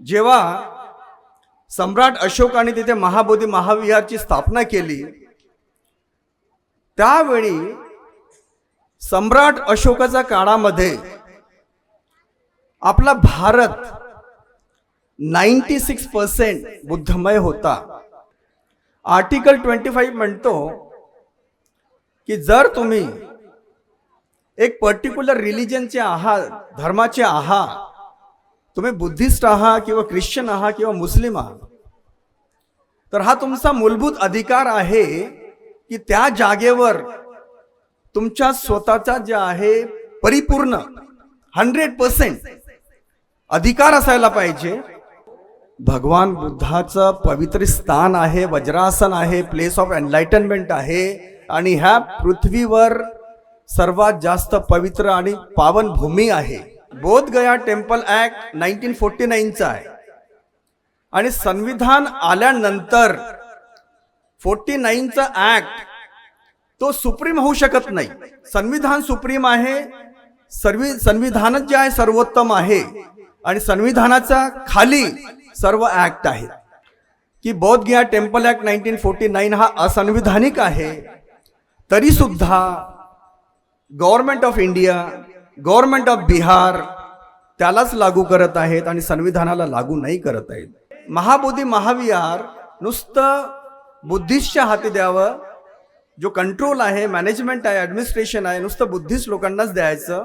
जेव्हा सम्राट अशोकाने तिथे महाबोधी महाविहारची स्थापना केली त्यावेळी सम्राट अशोकाच्या काळामध्ये आपला भारत नाईन्टी सिक्स पर्सेंट बुद्धमय होता. आर्टिकल ट्वेंटी फाईव्ह म्हणतो की जर तुम्ही एक पर्टिक्युलर रिलिजनचे आहात धर्माचे आहात तुम्ही बुद्धिस्ट आहात किंवा ख्रिश्चन आहात किंवा मुस्लिम आहात तर हा तुमचा मूलभूत अधिकार आहे की त्या जागेवर तुमच्या स्वतःचा जे आहे परिपूर्ण हंड्रेड पर्सेंट अधिकार असायला पाहिजे. भगवान बुद्धाचं पवित्र स्थान आहे वज्रासन आहे प्लेस ऑफ एनलाइटनमेंट आहे आणि ह्या पृथ्वीवर सर्वात जास्त पवित्र आणि पावन भूमी आहे. Bodh Gaya temple act nineteen forty नाईनचा आहे. आणि संविधान आल्यानंतर फोर्टी नाईनचा ऍक्ट तो सुप्रीम होऊ शकत नाही. संविधान सुप्रीम आहे सर्व संविधानच जे आहे सर्वोत्तम आहे आणि संविधानाच्या खाली सर्व ऍक्ट आहेत. की Bodh Gaya temple act nineteen forty nine हा असंविधानिक आहे तरी सुद्धा government of India government of Bihar त्यालाच लागू करत आहेत आणि संविधानाला लागू नाही करत आहेत. महाबोधी महाविहार नुसतं बुद्धिस्टच्या हाती द्यावं जो कंट्रोल आहे मॅनेजमेंट आहे ॲडमिनिस्ट्रेशन आहे नुसतं बुद्धिस्ट लोकांनाच द्यायचं.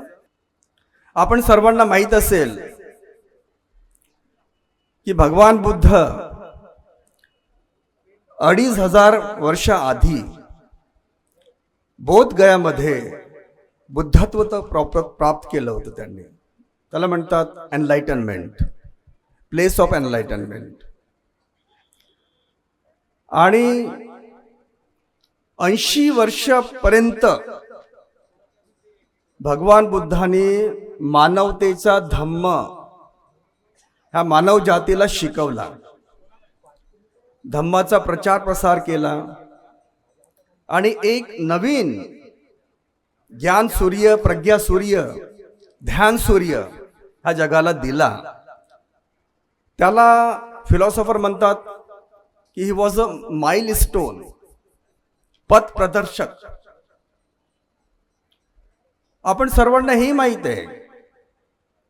आपण सर्वांना माहीत असेल की भगवान बुद्ध अडीच हजार वर्ष आधी बोध गयामध्ये बुद्धत्व तर प्रॉप प्राप्त केलं होतं त्यांनी. त्याला म्हणतात एनलाइटनमेंट प्लेस ऑफ एनलाइटनमेंट आणि ऐंशी वर्षापर्यंत भगवान बुद्धाने मानवतेचा धम्म ह्या मानव जातीला शिकवला. धम्माचा प्रचार प्रसार केला. आणि एक नवीन ज्ञान सूर्य प्रज्ञा सूर्य ध्यान सूर्य हा जगाला दिला. त्याला फिलॉसॉफर म्हणतात की he was a milestone पथ प्रदर्शक. आपण सर्वांना हे माहीत आहे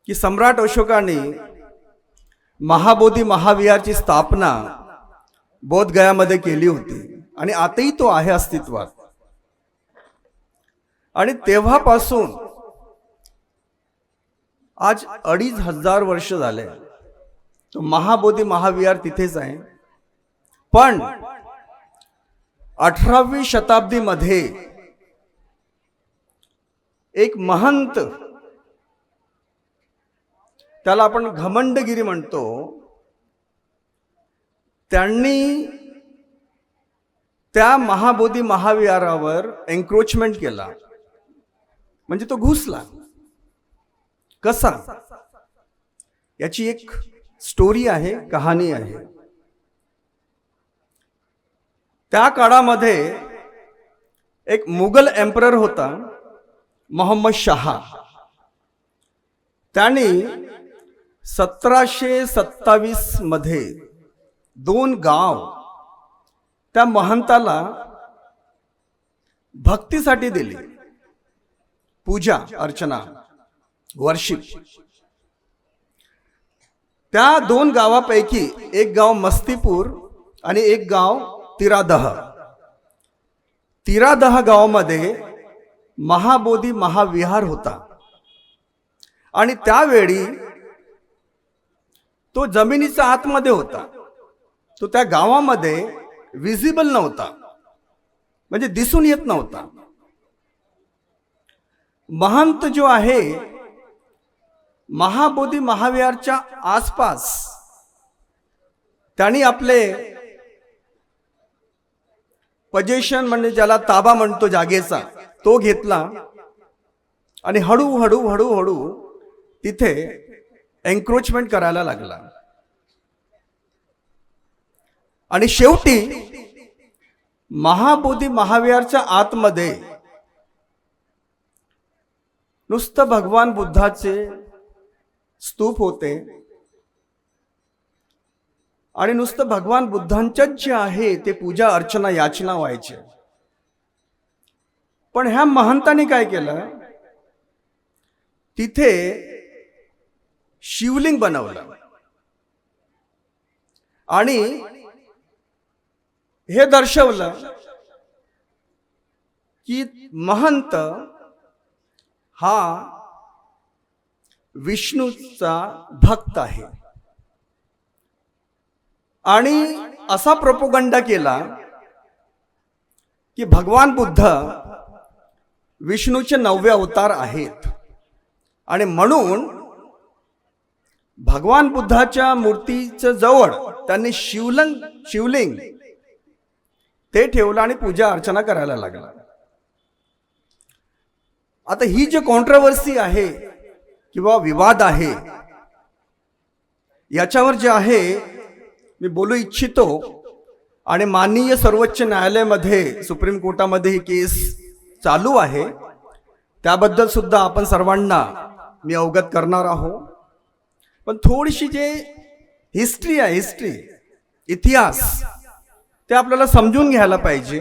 की सम्राट अशोकाने महाबोधी महाविहारची स्थापना बोधगयामध्ये केली होती. आणि आताही तो आहे अस्तित्वात. आणि तेव्हापासून आज अडीच हजार वर्ष झाले. तो महाबोधी महाविहार तिथेच आहे. पण अठरावी शताब्दीमध्ये एक महंत त्याला आपण घमंडगिरी म्हणतो. त्यांनी त्या महाबोधी महाविहारावर एन्क्रोचमेंट केला. म्हणजे तो घुसला. कसा? याची एक स्टोरी आहे कहाणी आहे. त्या काळामध्ये एक मुघल एम्परर होता मोहम्मद शहा. त्यांनी सतराशे सत्तावीसमध्ये दोन गाव त्या महंताला भक्तीसाठी दिली. पूजा अर्चना वर्षिप त्या दोन गावापैकी एक गाव मस्तीपूर आणि एक गाव तिरादह. तिरादह गावामध्ये महाबोधी महाविहार होता. आणि त्यावेळी तो जमिनीच्या आतमध्ये होता. तो त्या गावामध्ये विजिबल नव्हता. म्हणजे दिसून येत नव्हता. महंत जो आहे महाबोधी महाविहारच्या आसपास त्यांनी आपले पजेशन म्हणजे ज्याला ताबा म्हणतो जागेचा तो घेतला. आणि हळूहळू हळूहळू तिथे एन्क्रोचमेंट करायला लागला. आणि शेवटी महाबोधी महाविहारच्या आतमध्ये नुसतं भगवान बुद्धाचे स्तूप होते. आणि नुसतं भगवान बुद्धांच्याच जे आहे ते पूजा अर्चना याचना व्हायचे. पण ह्या महंतांनी काय केलं? तिथे शिवलिंग बनवलं. आणि हे दर्शवलं की महंत हा विष्णूचा भक्त आहे. आणि असा प्रपोगंडा केला की भगवान बुद्ध विष्णूचे नववे अवतार आहेत. आणि म्हणून भगवान बुद्धाच्या मूर्तीच्या जवळ त्यांनी शिवलिंग शिवलिंग ते ठेवलं आणि पूजा अर्चना करायला लागला. आता ही जी कॉन्ट्रवर्सी आहे किंवा विवाद आहे याच्यावर जे आहे मी बोलू इच्छितो आणि माननीय सर्वोच्च न्यायालयामध्ये सुप्रीम कोर्टामध्ये ही केस चालू आहे. त्याबद्दल सुद्धा आपण सर्वांना मी अवगत करणार आहोत. पण थोडीशी जे हिस्ट्री आहे हिस्ट्री इतिहास ते आपल्याला समजून घ्यायला पाहिजे.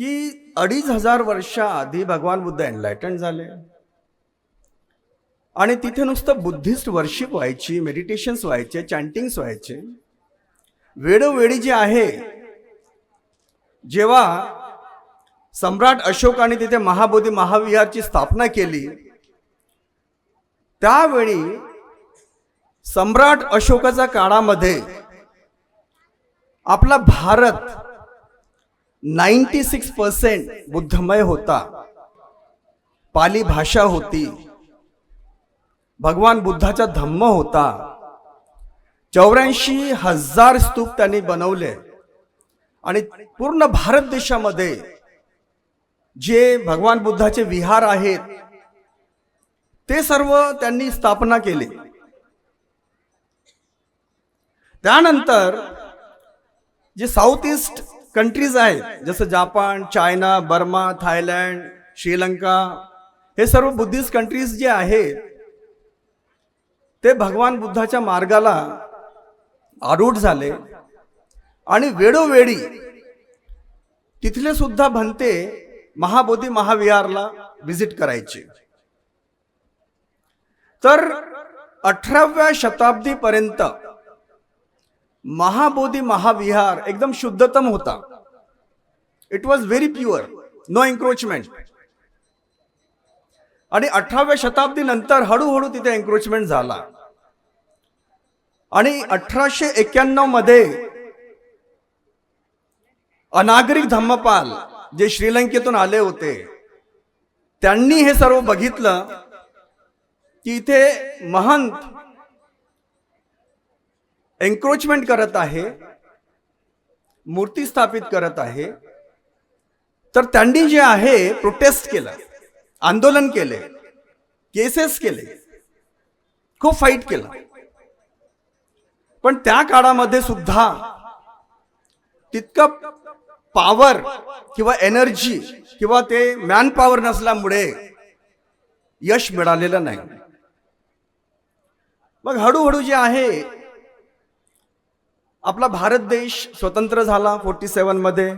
की अडीच हजार वर्षाआधी भगवान बुद्ध एनलायटन झाले. आणि तिथे नुसतं बुद्धिस्ट वर्शिप व्हायची मेडिटेशन्स व्हायचे चॅन्टिंग्स व्हायचे. वेळोवेळी जे आहे जेव्हा सम्राट अशोकाने तिथे महाबोधी महाविहारची स्थापना केली त्यावेळी सम्राट अशोकाच्या काळामध्ये आपला भारत नाईन्टी सिक्स पर्सेंट बुद्धमय होता. पाली भाषा होती. भगवान बुद्धाचा धम्म होता. चौऱ्याऐंशी हजार स्तूप त्यांनी बनवले. आणि पूर्ण भारत देशामध्ये जे भगवान बुद्धाचे विहार आहेत ते सर्व त्यांनी स्थापना केली. त्यानंतर जे साऊथ ईस्ट कंट्रीज आहेत जसं Japan China Burma Thailand Sri Lanka हे सर्व बुद्धिस्ट कंट्रीज जे आहेत ते भगवान बुद्धाच्या मार्गाला आरूढ झाले. आणि वेळोवेळी तिथले सुद्धा भंते महाबोधी महाविहारला व्हिजिट करायचे. तर अठराव्या शताब्दीपर्यंत महाबोधी महाविहार एकदम शुद्धतम होता. It was very pure no encroachment आणि अठराव्या शताब्दी नंतर हळूहळू तिथे एन्क्रोचमेंट झाला. आणि अठराशे एक्क्याण्णवमध्ये अनागरिक धम्मपाल जे श्रीलंकेतून आले होते त्यांनी हे सर्व बघितलं की इथे महंत एन्क्रोचमेंट करत आहे मूर्ती स्थापित करत आहे तर त्यांनी जे आहे प्रोटेस्ट केलं आंदोलन केले केसेस केले खूप फाईट केलं. पण त्या काळामध्ये सुद्धा तितकं पॉवर किंवा एनर्जी किंवा ते मॅन पॉवर नसल्यामुळे यश मिळालेलं नाही. मग हळूहळू जे आहे आपला भारत देश स्वतंत्र झाला फोर्टी सेवनमध्ये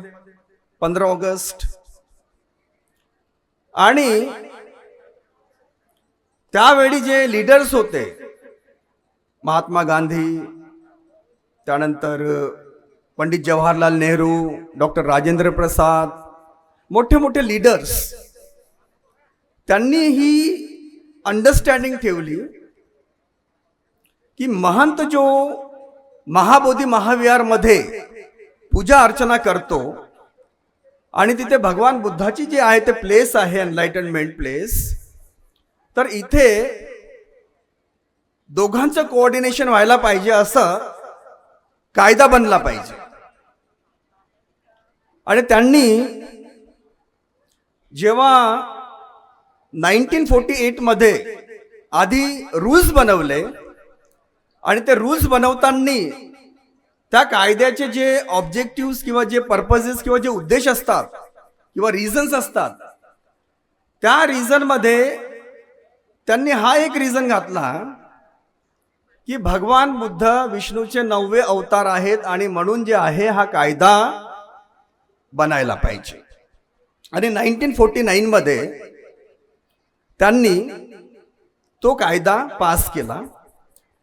पंधरा ऑगस्ट. आणि त्यावेळी जे लीडर्स होते महात्मा गांधी त्यानंतर पंडित जवाहरलाल नेहरू डॉक्टर राजेंद्र प्रसाद मोठे मोठे लीडर्स त्यांनी ही अंडरस्टँडिंग ठेवली की महंत जो महाबोधी महाविहारमध्ये पूजा अर्चना करतो. आणि तिथे भगवान बुद्धाची जी आहे ते प्लेस आहे एनलाइटनमेंट प्लेस तर इथे दोघांचं कोऑर्डिनेशन व्हायला पाहिजे असं कायदा बनला पाहिजे. आणि त्यांनी जेव्हा नाईन्टीन फोर्टी एटमध्ये आधी रूल्स बनवले आणि ते रूल्स बनवताना त्या कायद्याचे जे ऑब्जेक्टिव्ह किंवा जे पर्पजेस किंवा जे उद्देश असतात किंवा रिझन्स असतात त्या रिझनमध्ये त्यांनी हा एक रिझन घातला की भगवान बुद्ध विष्णूचे नववे अवतार आहेत आणि म्हणून जे आहे हा कायदा बनायला पाहिजे. आणि नाईन्टीन फोर्टी नाईनमध्ये त्यांनी तो कायदा पास केला.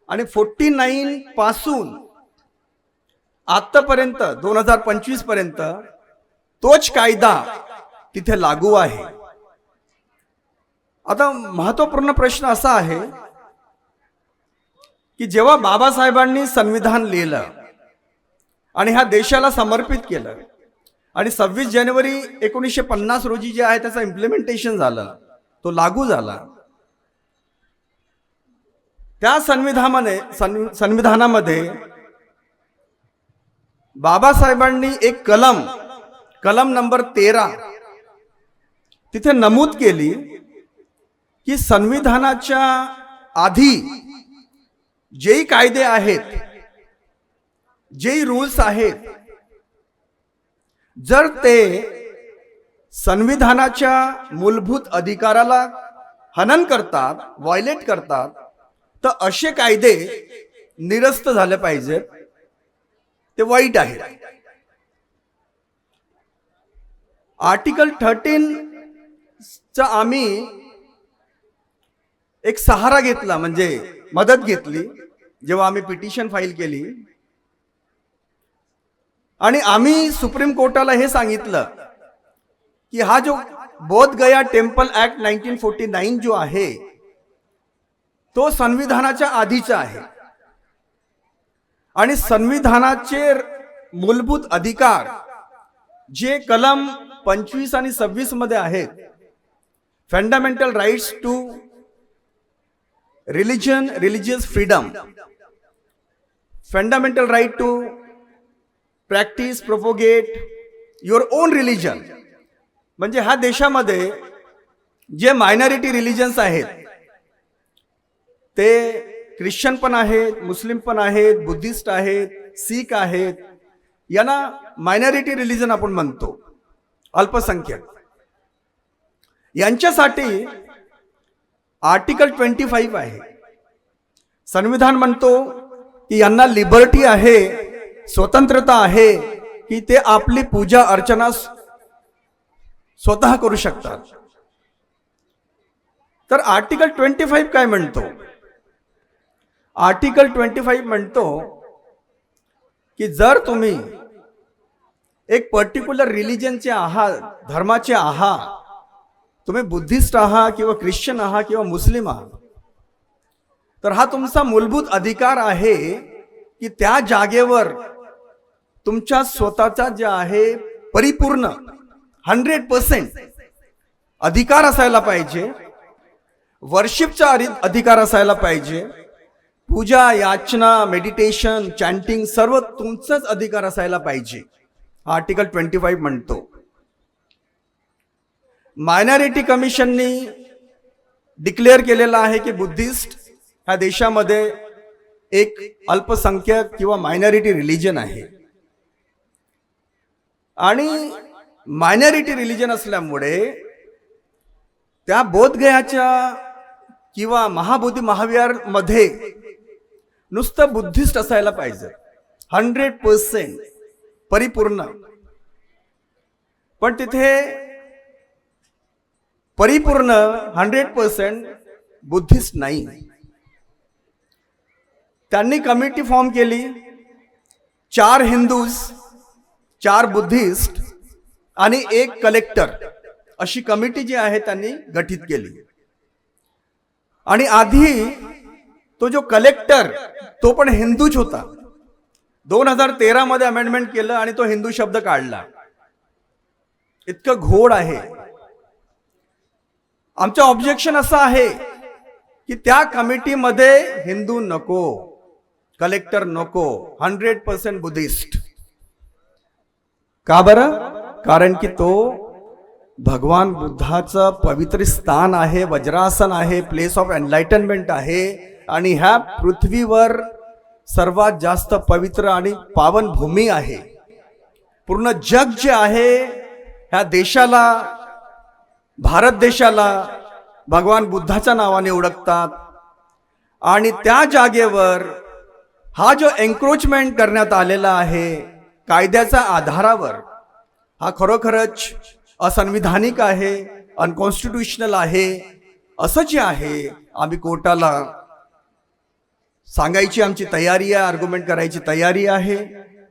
आणि फोर्टी नाईन पासून आत्तापर्यंत दोन हजार पंचवीसपर्यंत तोच कायदा तिथे लागू आहे. आता महत्त्वपूर्ण प्रश्न असा आहे की जेव्हा बाबासाहेबांनी संविधान लिहिलं आणि ह्या देशाला समर्पित केलं आणि सव्वीस जानेवारी एकोणीसशे पन्नास रोजी जे आहे त्याचं इम्प्लिमेंटेशन झालं तो लागू झाला त्या संविधानामध्ये संविधानामध्ये बाबासाहेबांनी एक कलम कलम नंबर तेरा तिथे नमूद केली की संविधानाच्या आधी जे कायदे आहेत जे रूल्स आहेत जर ते संविधानाच्या मूलभूत अधिकाराला हनन करतात व्हायलेट करतात तर असे कायदे निरस्त झाले पाहिजेत. ते वाईट आहे आर्टिकल थर्टीन चा आम्ही एक सहारा घेतला म्हणजे मदत घेतली जेव्हा आम्ही पिटिशन फाईल केली. आणि आम्ही सुप्रीम कोर्टाला हे सांगितलं की हा जो Bodh Gaya temple act nineteen forty nine जो आहे तो संविधानाच्या आधीचा आहे. आणि संविधानाचे मूलभूत अधिकार जे कलम पंचवीस आणि सव्वीसमध्ये आहेत fundamental rights to religion religious freedom fundamental right to practice propagate your own religion म्हणजे ह्या देशामध्ये जे मायनॉरिटी रिलिजन्स आहेत ते ख्रिश्चन पण आहेत मुस्लिम पण आहेत बुद्धिस्ट आहेत सीख आहेत यांना मायनॉरिटी रिलिजन आपण म्हणतो अल्पसंख्याक. यांच्यासाठी आर्टिकल ट्वेंटी फाईव्ह आहे. संविधान म्हणतो की यांना लिबर्टी आहे स्वतंत्रता आहे की ते आपली पूजा अर्चना स्वतः करू शकतात. तर आर्टिकल ट्वेंटी फाईव्ह काय म्हणतो? आर्टिकल ट्वेंटी फाईव्ह म्हणतो की जर तुम्ही एक पर्टिक्युलर रिलिजनचे आहात धर्माचे आहात तुम्ही बुद्धिस्ट आहात किंवा ख्रिश्चन आहात किंवा मुस्लिम आहात तर हा तुमचा मूलभूत अधिकार आहे की त्या जागेवर तुमच्या स्वतःचा जे आहे परिपूर्ण हंड्रेड पर्सेंट अधिकार असायला पाहिजे वर्शिपचा अधि- अधिकार असायला पाहिजे पूजा याचना मेडिटेशन चॅन्टिंग सर्व तुमचाच अधिकार असायला पाहिजे. आर्टिकल ट्वेंटी फाईव्ह म्हणतो. मायनॉरिटी कमिशननी डिक्लेअर केलेलं आहे की बुद्धिस्ट ह्या देशामध्ये एक अल्पसंख्यक किंवा मायनॉरिटी रिलिजन आहे. आणि मायनॉरिटी रिलिजन असल्यामुळे त्या बोधगयाच्या किंवा महाबोधी महाविहारमध्ये नुसतं बुद्धिस्ट असायला पाहिजे. हंड्रेड पर्सेंट परिपूर्ण. पण तिथे परिपूर्ण हंड्रेड पर्सेंट बुद्धिस्ट नाही. त्यांनी कमिटी फॉर्म केली. चार हिंदूज चार बुद्धिस्ट आणि एक कलेक्टर अशी कमिटी जी आहे त्यांनी गठीत केली. आणि आधी तो जो कलेक्टर तो पण हिंदूच होता. दोन हजार तेरा मध्ये अमेंडमेंट केलं आणि तो हिंदू शब्द काढला. इतकं घोड आहे. आमचं ऑब्जेक्शन असं आहे की त्या कमिटीमध्ये हिंदू नको कलेक्टर नको हंड्रेड पर्सेंट बुद्धिस्ट का बरं? कारण की तो भगवान बुद्धाचं पवित्र स्थान आहे वज्रासन आहे प्लेस ऑफ एनलाइटनमेंट आहे आणि ह्या पृथ्वीवर सर्वात जास्त पवित्र आणि पावन भूमी आहे. पूर्ण जग जे आहे ह्या देशाला भारत देशाला भगवान बुद्धाच्या नावाने ओळखतात. आणि त्या जागेवर हा जो एन्क्रोचमेंट करण्यात आलेला आहे कायद्याच्या आधारावर हा खरोखरच असंविधानिक आहे अनकॉन्स्टिट्युशनल आहे असं जे आहे आम्ही कोर्टाला सांगायची आमची तयारी आहे आर्ग्युमेंट करायची तयारी आहे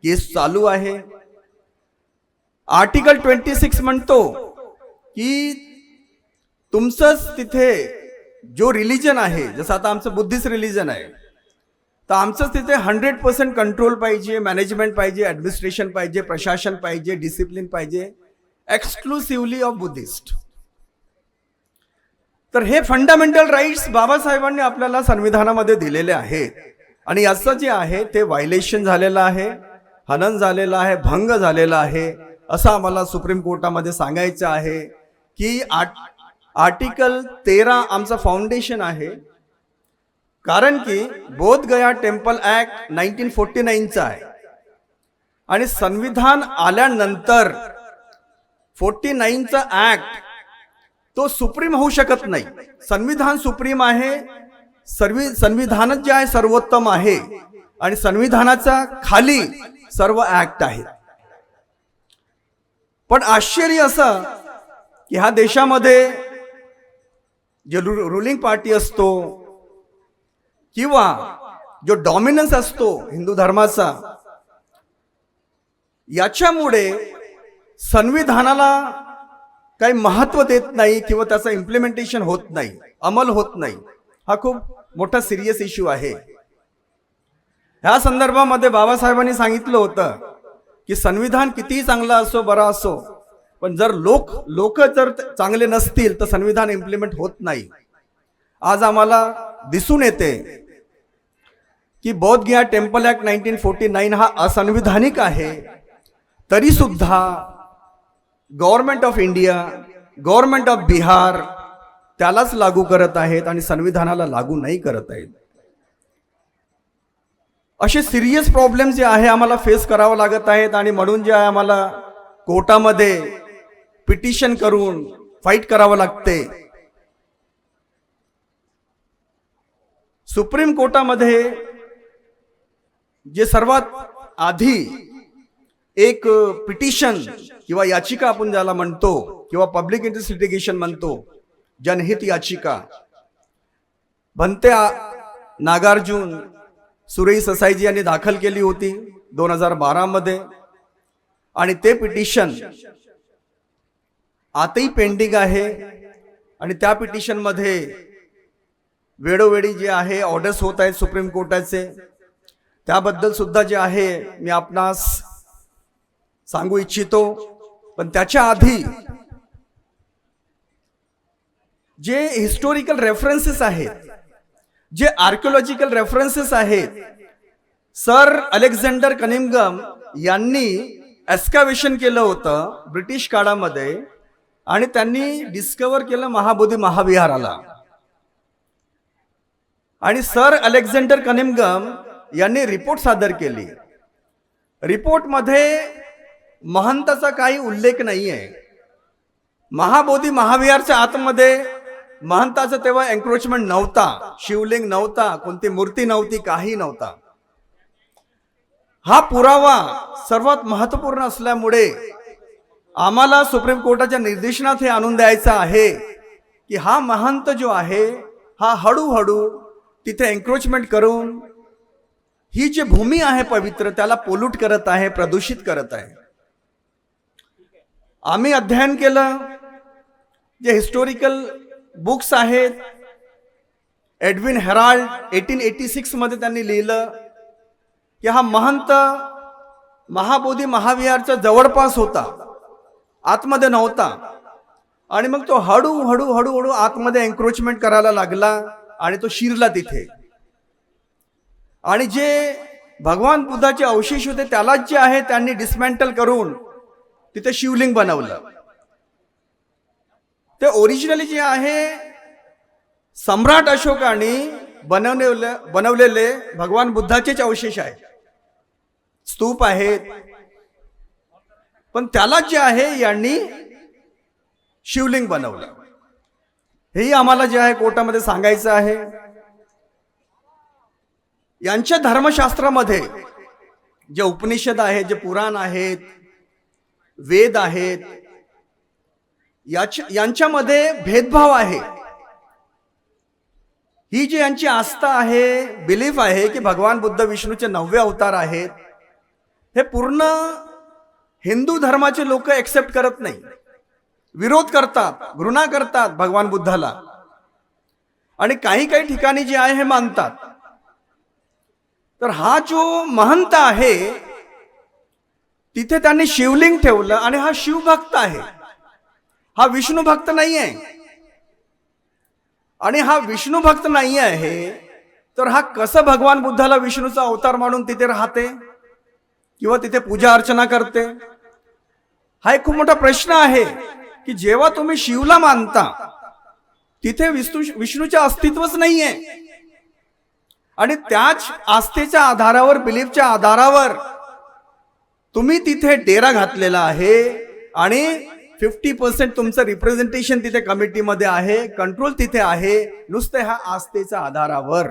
केस चालू आहे. आर्टिकल ट्वेंटी सिक्स म्हणतो की तुमचंच तिथे जो रिलिजन आहे जसं आता आमचं बुद्धिस्ट रिलिजन आहे तर आमचंच तिथे हंड्रेड पर्सेंट कंट्रोल पाहिजे मॅनेजमेंट पाहिजे ॲडमिनिस्ट्रेशन पाहिजे प्रशासन पाहिजे डिसिप्लिन पाहिजे एक्सक्लुसिव्हली ऑफ बुद्धिस्ट तर हे फंडामेंटल राईट्स बाबासाहेबांनी आपल्याला संविधानामध्ये दिलेले आहेत. आणि याचं जे आहे ते व्हायलेशन झालेलं आहे हनन झालेलं आहे भंग झालेला आहे असं आम्हाला सुप्रीम कोर्टामध्ये सांगायचं आहे की आट आर्टिकल तेरा आमचं फाउंडेशन आहे. कारण की Bodh Gaya temple act nineteen forty नाईनचा आहे. आणि संविधान आल्यानंतर फोर्टी नाईनचा ऍक्ट तो सुप्रीम होऊ शकत नाही. संविधान सुप्रीम आहे सर्व संविधानच जे आहे सर्वोत्तम आहे आणि संविधानाचा खाली सर्व ऍक्ट आहेत. पण आश्चर्य असं की ह्या देशामध्ये जे रुलिंग पार्टी असतो किंवा जो डॉमिनन्स असतो हिंदू धर्माचा याच्यामुळे संविधानाला काही महत्त्व देत नाही किंवा त्याचं इम्प्लिमेंटेशन होत नाही अमल होत नाही. हा खूप मोठा सिरियस इश्यू आहे. ह्या संदर्भामध्ये बाबासाहेबांनी सांगितलं होतं की संविधान कितीही चांगलं असो बरा असो पण जर लोक लोक जर चांगले नसतील तर संविधान इम्प्लिमेंट होत नाही. आज आम्हाला दिसून येते की Bodh temple act nineteen forty nine हा असंविधानिक आहे. तरी सुद्धा government of India government of Bihar त्यालाच लागू करत आहेत आणि संविधानाला लागू नाही करत आहेत. असे सिरियस प्रॉब्लेम जे आहे आम्हाला फेस करावं लागत आहेत आणि म्हणून जे आहे आम्हाला कोर्टामध्ये पिटिशन करून फाईट करावं लागते. सुप्रीम कोर्टामध्ये जे सर्वात आधी एक पिटिशन किंवा याचिका आपण ज्याला म्हणतो किंवा पब्लिक इंटरेस्ट लिटिगेशन म्हणतो जनहित याचिका. भंते नागार्जुन सुरेई ससाईजी यांनी दाखल केली होती दोन हजार बारामध्ये. आणि ते पिटिशन आताही पेंडिंग आहे. आणि त्या पिटिशनमध्ये वेळोवेळी जे आहे ऑर्डर्स होत आहेत सुप्रीम कोर्टाचे. त्याबद्दल सुद्धा जे आहे मी आपणास सांगू इच्छितो पण त्याच्या आधी जे हिस्टोरिकल रेफरन्सेस आहेत जे आर्किओलॉजिकल रेफरन्सेस आहेत सर अलेक्झांडर कनिमगम यांनी एस्कॅवेशन केलं होतं ब्रिटिश काळामध्ये आणि त्यांनी डिस्कवर केलं महाबोधी महाविहाराला. आणि सर अलेक्झांडर कनिमगम यांनी रिपोर्ट सादर केली. रिपोर्टमध्ये महंताचा काही उल्लेख नाही आहे महाबोधी महाविहारच्या आतमध्ये महंताचा तेव्हा एन्क्रोचमेंट नव्हता. शिवलिंग नव्हता कोणती मूर्ती नव्हती काही नव्हता. हा पुरावा सर्वात महत्त्वपूर्ण असल्यामुळे आम्हाला सुप्रीम कोर्टाच्या निर्देशनात हे आणून द्यायचं आहे की हा महंत जो आहे हा हळूहळू तिथे एन्क्रोचमेंट करून ही जी भूमी आहे पवित्र त्याला पोल्यूट करत आहे प्रदूषित करत आहे. आम्ही अध्ययन केलं जे हिस्टोरिकल बुक्स आहेत एडविन हेराल्ड एटीन एटी सिक्समध्ये त्यांनी लिहिलं की हा महंत महाबोधी महाविहारच्या जवळपास होता आतमध्ये नव्हता. आणि मग तो हळू हळू आतमध्ये एन्क्रोचमेंट करायला लागला आणि तो शिरला तिथे. आणि जे भगवान बुद्धाचे अवशेष होते त्यालाच जे आहे त्यांनी डिस्मॅन्टल करून तिथे शिवलिंग बनवलं. ते ओरिजिनली जे आहे सम्राट अशोकाने बनवलेले बनवलेले भगवान बुद्धाचेच अवशेष आहेत. स्तूप आहेत. पण त्याला जे आहे यांनी शिवलिंग बनवलं. हेही आम्हाला जे आहे कोर्टामध्ये सांगायचं आहे. यांच्या धर्मशास्त्रामध्ये जे उपनिषद आहेत जे पुराण आहेत वेद आहेत याच्या यांच्यामध्ये भेदभाव आहे. ही जी यांची आस्था आहे बिलीफ आहे की भगवान बुद्ध विष्णूचे नववे अवतार आहेत हे पूर्ण हिंदू धर्माचे लोक एक्सेप्ट करत नाही. विरोध करतात घृणा करतात भगवान बुद्धाला. आणि काही काही ठिकाणी जे आहे हे मानतात. तर हा जो महंत आहे तिथे त्यांनी शिवलिंग ठेवलं आणि हा शिवभक्त आहे. हा विष्णू भक्त नाही आहे आणि हा विष्णू भक्त नाही आहे तर हा कसं भगवान बुद्धाला विष्णूचा अवतार मानून तिथे राहते? किंवा तिथे पूजा अर्चना करते? हा एक खूप मोठा प्रश्न आहे की जेव्हा तुम्ही शिवला मानता तिथे विष्णू विष्णूचे अस्तित्वच नाहीये. आणि त्याच आस्थेच्या आधारावर बिलीफच्या आधारावर तुम्ही तिथे डेरा घातलेला आहे आणि फिफ्टी पर्सेंट तुमचं रिप्रेझेंटेशन तिथे कमिटीमध्ये आहे कंट्रोल तिथे आहे नुसते ह्या आस्थेच्या आधारावर.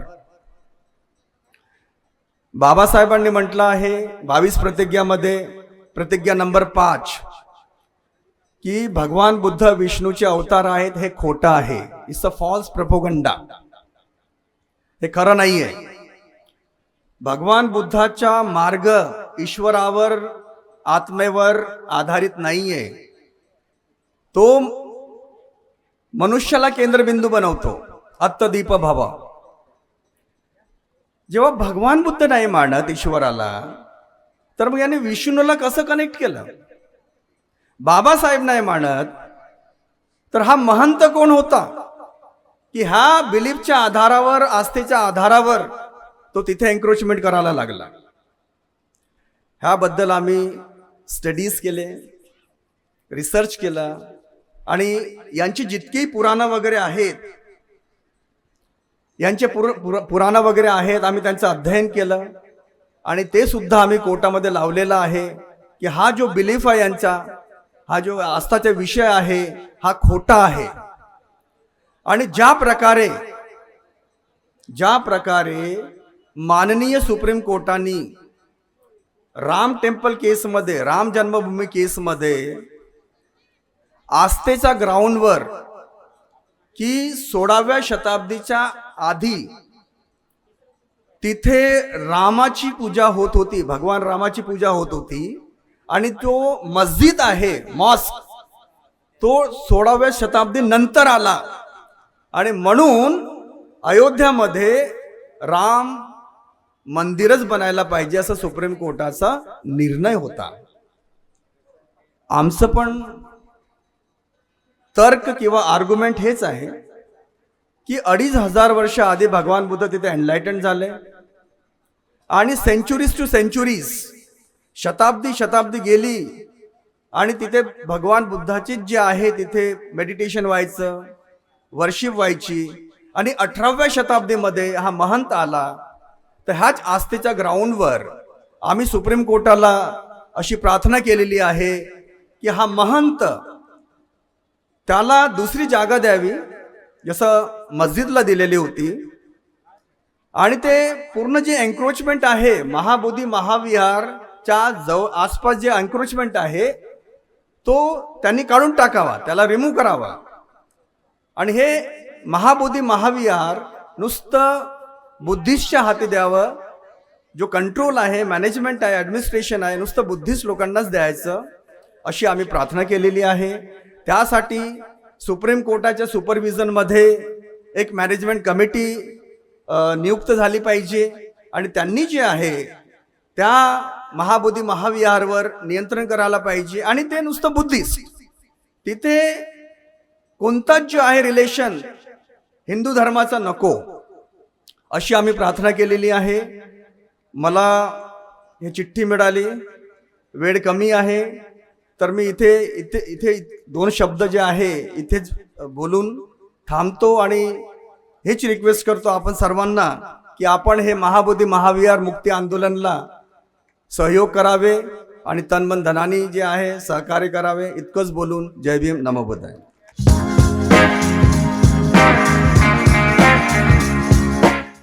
बाबासाहेबांनी म्हटलं आहे बावीस प्रतिज्ञामध्ये प्रतिज्ञा नंबर पाच की भगवान बुद्ध विष्णूचे अवतार आहेत हे खोटं आहे. इट्स अ फॉल्स प्रपोगंडा हे खरं नाहीये. भगवान बुद्धाचा मार्ग ईश्वरावर आत्मेवर आधारित नाहीये. तो मनुष्याला केंद्रबिंदू बनवतो अत्तदीप भाव जेव्हा भगवान बुद्ध नाही मानत ईश्वराला तर मग याने विष्णूला कसं कनेक्ट केलं? बाबासाहेब नाही मानत तर हा महंत कोण होता? की ह्या बिलीफच्या आधारावर आस्थेच्या आधारावर तो तिथे एन्क्रोचमेंट करायला लागला. ह्याबद्दल आम्ही स्टडीज केले रिसर्च केलं आणि यांची जितकी पुराणं वगैरे आहेत यांचे पुर पुराणं वगैरे आहेत आम्ही त्यांचं अध्ययन केलं आणि ते सुद्धा आम्ही कोर्टामध्ये लावलेलं आहे की हा जो बिलीफ आहे यांचा हा जो आस्थाचा विषय आहे हा खोटा आहे. आणि ज्या प्रकारे ज्या प्रकारे माननीय सुप्रीम कोर्टाने राम टेम्पल केसमध्ये राम जन्मभूमी केसमध्ये आस्थेच्या ग्राउंडवर की सोळाव्या शताब्दीच्या आधी तिथे रामाची पूजा होत होती भगवान रामाची पूजा होत होती आणि तो मस्जिद आहे मॉस्क तो सोळाव्या शताब्दी नंतर आला. आणि म्हणून अयोध्यामध्ये राम मंदिरच बनायला पाहिजे असं सुप्रीम कोर्टाचा निर्णय होता. आमचं पण तर्क किंवा आर्ग्युमेंट हेच आहे की अडीच हजार वर्ष आधी भगवान बुद्ध तिथे एनलायटन झाले. आणि सेंचुरीज टू सेंचुरीज शताब्दी शताब्दी गेली आणि तिथे भगवान बुद्धाची जे आहे तिथे मेडिटेशन व्हायचं वर्शिप व्हायची आणि अठराव्या शताब्दीमध्ये हा महंत आला. तर ह्याच आस्थेच्या ग्राउंडवर आम्ही सुप्रीम कोर्टाला अशी प्रार्थना केलेली आहे की हा महंत त्याला दुसरी जागा द्यावी जसं मस्जिदला दिलेली होती. आणि ते पूर्ण जे एन्क्रोचमेंट आहे महाबोधी महाविहारच्या जवळ आसपास जे एन्क्रोचमेंट आहे तो त्यांनी काढून टाकावा त्याला रिमूव्ह करावा. आणि हे महाबोधी महाविहार नुसतं बुद्धिस्टच्या हाती द्यावं. जो कंट्रोल आहे मॅनेजमेंट आहे ॲडमिनिस्ट्रेशन आहे नुसतं बुद्धिस्ट लोकांनाच द्यायचं अशी आम्ही प्रार्थना केलेली आहे. त्यासाठी सुप्रीम कोर्टाच्या सुपरविजनमध्ये एक मॅनेजमेंट कमिटी नियुक्त झाली पाहिजे. आणि त्यांनी जे आहे त्या महाबोधी महाविहारवर नियंत्रण करायला पाहिजे. आणि ते नुसतं बुद्धिस्ट. तिथे कोणताच जो आहे रिलेशन हिंदू धर्माचा नको. अशी आम्ही प्रार्थना केलेली आहे. मला ही चिठ्ठी मिळाली. वेळ कमी आहे. तर मी इथे इथे इथे दोन शब्द जे आहे इथेच बोलून थांबतो आणि हेच रिक्वेस्ट करतो आपण सर्वांना की आपण हे महाबोधी महाविहार मुक्ती आंदोलनला सहयोग करावे आणि तनमन धनानी जे आहे सहकार्य करावे. इतकंच बोलून जय भीम. नमो